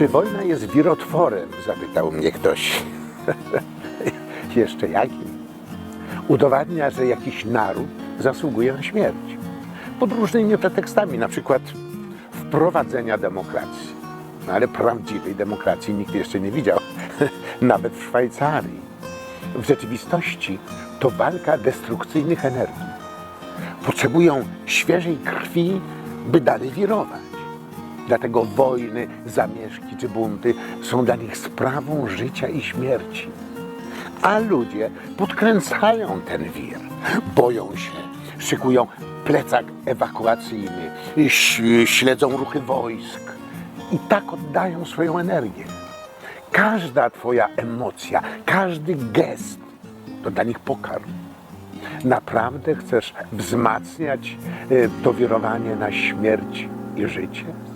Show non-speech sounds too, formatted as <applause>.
Czy wojna jest wirotworem? Zapytał mnie ktoś. <laughs> Jeszcze jakim? Udowadnia, że jakiś naród zasługuje na śmierć. Pod różnymi pretekstami, na przykład wprowadzenia demokracji. No ale prawdziwej demokracji nikt jeszcze nie widział, <laughs> nawet w Szwajcarii. W rzeczywistości to walka destrukcyjnych energii. Potrzebują świeżej krwi, by dalej wirować. Dlatego wojny, zamieszki czy bunty są dla nich sprawą życia i śmierci. A ludzie podkręcają ten wir, boją się, szykują plecak ewakuacyjny, śledzą ruchy wojsk i tak oddają swoją energię. Każda Twoja emocja, każdy gest to dla nich pokarm. Naprawdę chcesz wzmacniać e, to wirowanie na śmierć i życie?